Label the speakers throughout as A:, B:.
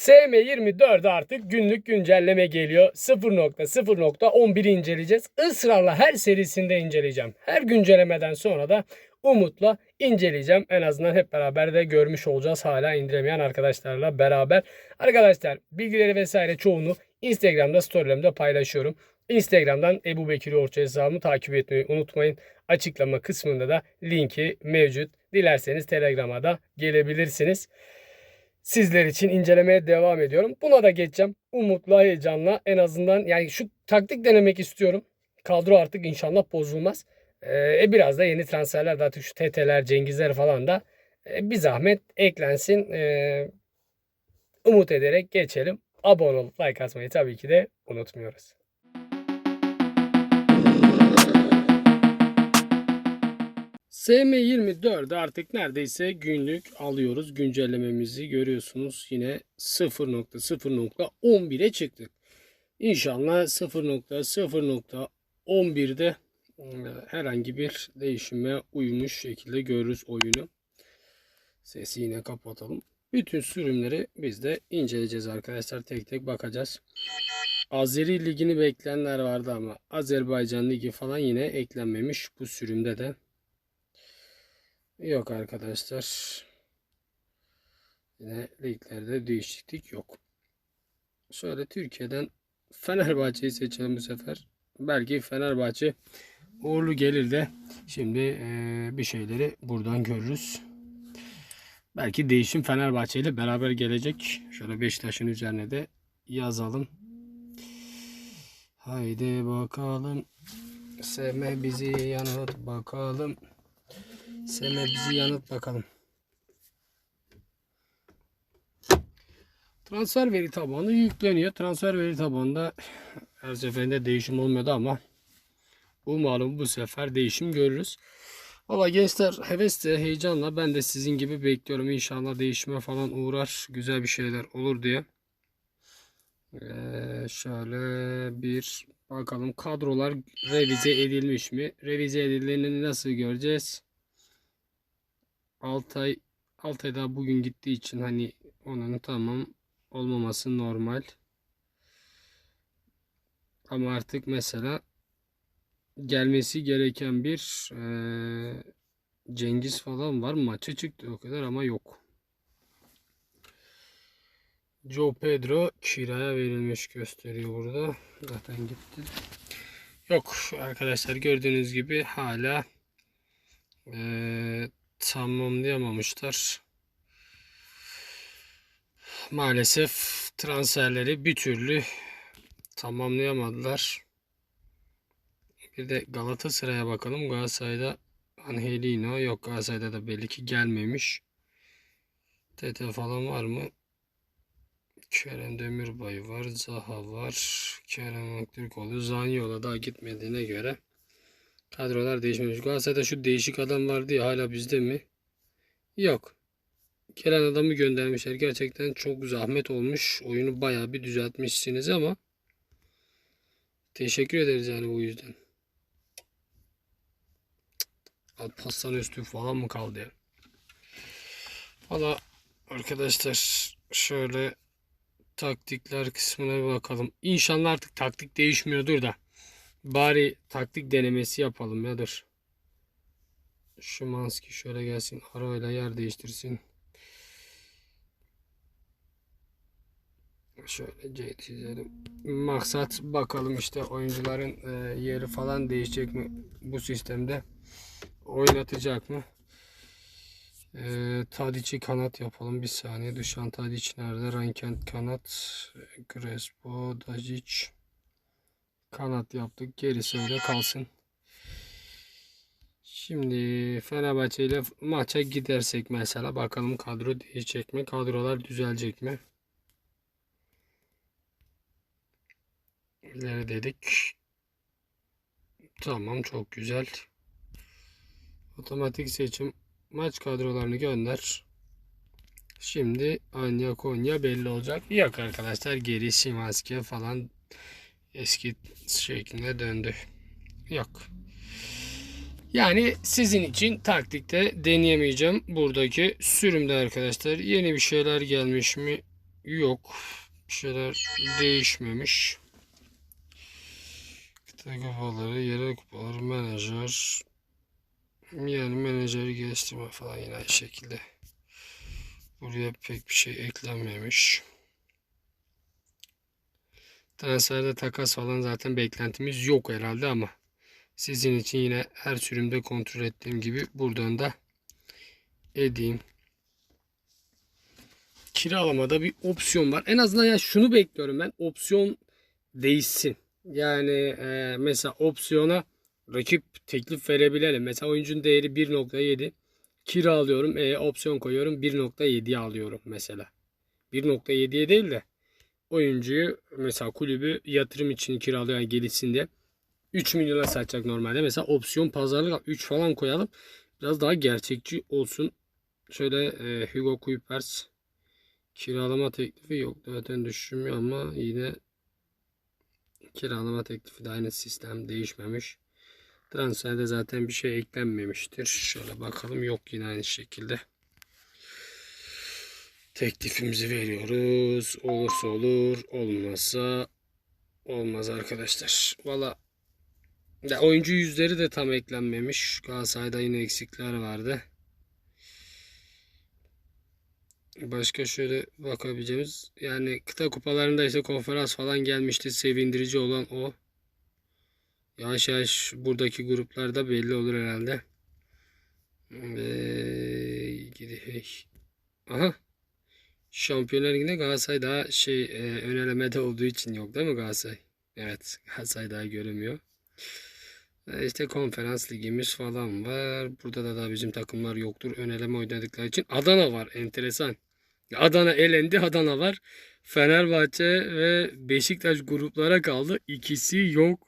A: SM24 artık günlük güncelleme geliyor. 0.0.11'i inceleyeceğiz. Israrla her serisinde inceleyeceğim. Her güncellemeden sonra da umutla inceleyeceğim. En azından hep beraber de görmüş olacağız hala indiremeyen arkadaşlarla beraber. Arkadaşlar bilgileri vesaire çoğunu Instagram'da storylerimde paylaşıyorum. Instagram'dan Ebu Bekir Orça hesabımı takip etmeyi unutmayın. Açıklama kısmında da linki mevcut. Dilerseniz Telegram'a da gelebilirsiniz. Sizler için incelemeye devam ediyorum. Buna da geçeceğim. Umutla, heyecanla en azından yani şu taktik denemek istiyorum. Kadro artık inşallah bozulmaz. Ee, e, biraz da yeni transferler de artık şu TT'ler, Cengizler falan da e, bir zahmet eklensin. Ee, umut ederek geçelim. Abone olup like atmayı tabii ki de unutmuyoruz. SM24 artık neredeyse günlük alıyoruz. Güncellememizi görüyorsunuz. Yine 0.0.11'e çıktık. İnşallah 0.0.11'de e, herhangi bir değişime uymuş şekilde görürüz oyunu. Sesi yine kapatalım. Bütün sürümleri biz de inceleyeceğiz arkadaşlar. Tek tek bakacağız. Azeri Ligi'ni bekleyenler vardı ama Azerbaycan Ligi falan yine eklenmemiş bu sürümde de. Yok arkadaşlar. Yine liglerde değişiklik yok. Şöyle Türkiye'den Fenerbahçe'yi seçelim bu sefer. Belki Fenerbahçe uğurlu gelir de şimdi eee, bir şeyleri buradan görürüz. Belki değişim Fenerbahçe ile beraber gelecek. Şöyle Beşiktaş'ın üzerine de yazalım. Haydi bakalım. Sevme bizi yanıt bakalım. Sevme bizi yanıt bakalım. Transfer veri tabanı yükleniyor. Transfer veri tabanında her seferinde değişim olmuyordu ama umarım bu sefer değişim görürüz. Valla gençler hevesle, heyecanla ben de sizin gibi bekliyorum. İnşallah değişime falan uğrar. Güzel bir şeyler olur diye. Ee, şöyle bir bakalım kadrolar revize edilmiş mi? Revize edildiğini nasıl göreceğiz? Altay Altay daha bugün gittiği için hani onun tamam olmaması normal. Ama artık mesela gelmesi gereken bir eee, Cengiz falan var. Maça çıktı o kadar ama yok. Joe Pedro kiraya verilmiş gösteriyor burada. Zaten gitti. Yok arkadaşlar gördüğünüz gibi hala eee, tamamlayamamışlar. Maalesef transferleri bir türlü tamamlayamadılar. Bir de Galatasaray'a bakalım. Galatasaray'da Angelino yok. Galatasaray'da da belli ki gelmemiş. TT falan var mı? Kerem Demirbay var. Zaha var. Kerem Aktürkoğlu. Zaniolo daha gitmediğine göre kadrolar değişmemiş. Galatasaray'da şu değişik adam vardı ya hala bizde mi? Yok. Gelen adamı göndermişler. Gerçekten çok zahmet olmuş. Oyunu bayağı bir düzeltmişsiniz ama teşekkür ederiz yani bu yüzden. Alparslan üstü falan mı kaldı ya? Valla arkadaşlar şöyle taktikler kısmına bir bakalım. İnşallah artık taktik değişmiyordur da. Bari taktik denemesi yapalım ya dur. Şu Manski şöyle gelsin. Arayla yer değiştirsin. Şöyle C çizelim. Maksat bakalım işte oyuncuların e, yeri falan değişecek mi bu sistemde? Oynatacak mı? E, Tadic'i kanat yapalım bir saniye. Düşan Tadic nerede? Rankent kanat. Crespo, Dacic. Kanat yaptık. Gerisi öyle kalsın. Şimdi Fenerbahçe ile maça gidersek mesela bakalım kadro değişecek mi? Kadrolar düzelecek mi? İleri dedik. Tamam çok güzel. Otomatik seçim maç kadrolarını gönder. Şimdi Anya Konya belli olacak. Yok arkadaşlar geri Şimanski falan eski şekline döndü. Yok. Yani sizin için taktikte deneyemeyeceğim. Buradaki sürümde arkadaşlar yeni bir şeyler gelmiş mi? yok. Bir şeyler değişmemiş. Kıta kupaları, yerel kupaları, menajer. Yani menajeri geliştirme falan yine aynı şekilde. Buraya pek bir şey eklenmemiş. Transferde takas falan zaten beklentimiz yok herhalde ama sizin için yine her sürümde kontrol ettiğim gibi buradan da edeyim. Kiralamada bir opsiyon var. En azından ya şunu bekliyorum ben. Opsiyon değişsin. Yani e, mesela opsiyona rakip teklif verebilelim. Mesela oyuncunun değeri 1.7 kiralıyorum. E, opsiyon koyuyorum 1.7'ye alıyorum mesela. 1.7'ye değil de oyuncuyu mesela kulübü yatırım için gelişsin diye 3 milyona satacak normalde. Mesela opsiyon pazarlık 3 falan koyalım. Biraz daha gerçekçi olsun. Şöyle e, Hugo Kuipers kiralama teklifi yok. Zaten düşünmüyor ama yine kiralama teklifi de aynı sistem değişmemiş. Transferde zaten bir şey eklenmemiştir. Şöyle bakalım yok yine aynı şekilde. Teklifimizi veriyoruz. Olursa olur, olmazsa olmaz arkadaşlar. Valla oyuncu yüzleri de tam eklenmemiş. Galatasaray'da yine eksikler vardı. Başka şöyle bakabileceğimiz yani kıta kupalarında işte konferans falan gelmişti. Sevindirici olan o. Yavaş yavaş buradaki gruplarda belli olur herhalde. Ve gidi Aha. Şampiyonlar Ligi'nde Galatasaray daha şey e, ön elemede olduğu için yok değil mi Galatasaray? Evet Galatasaray daha görünmüyor. E, işte konferans ligimiz falan var. Burada da daha bizim takımlar yoktur. Ön eleme oynadıkları için. Adana var enteresan. Adana elendi. Adana var. Fenerbahçe ve Beşiktaş gruplara kaldı. İkisi yok.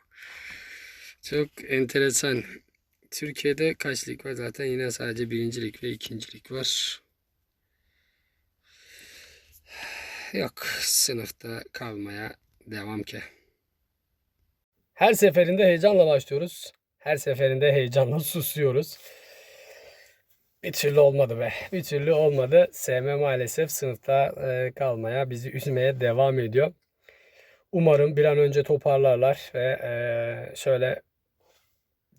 A: Çok enteresan. Türkiye'de kaç lig var? Zaten yine sadece birincilik ve ikincilik var. Yok sınıfta kalmaya devam ki. Her seferinde heyecanla başlıyoruz. Her seferinde heyecanla susuyoruz. Bir türlü olmadı be. Bir türlü olmadı. SM maalesef sınıfta e, kalmaya, bizi üzmeye devam ediyor. Umarım bir an önce toparlarlar ve e, şöyle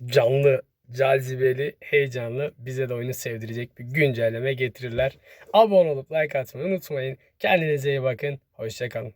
A: canlı, cazibeli, heyecanlı bize de oyunu sevdirecek bir güncelleme getirirler. Abone olup like atmayı unutmayın. Kendinize iyi bakın. Hoşçakalın.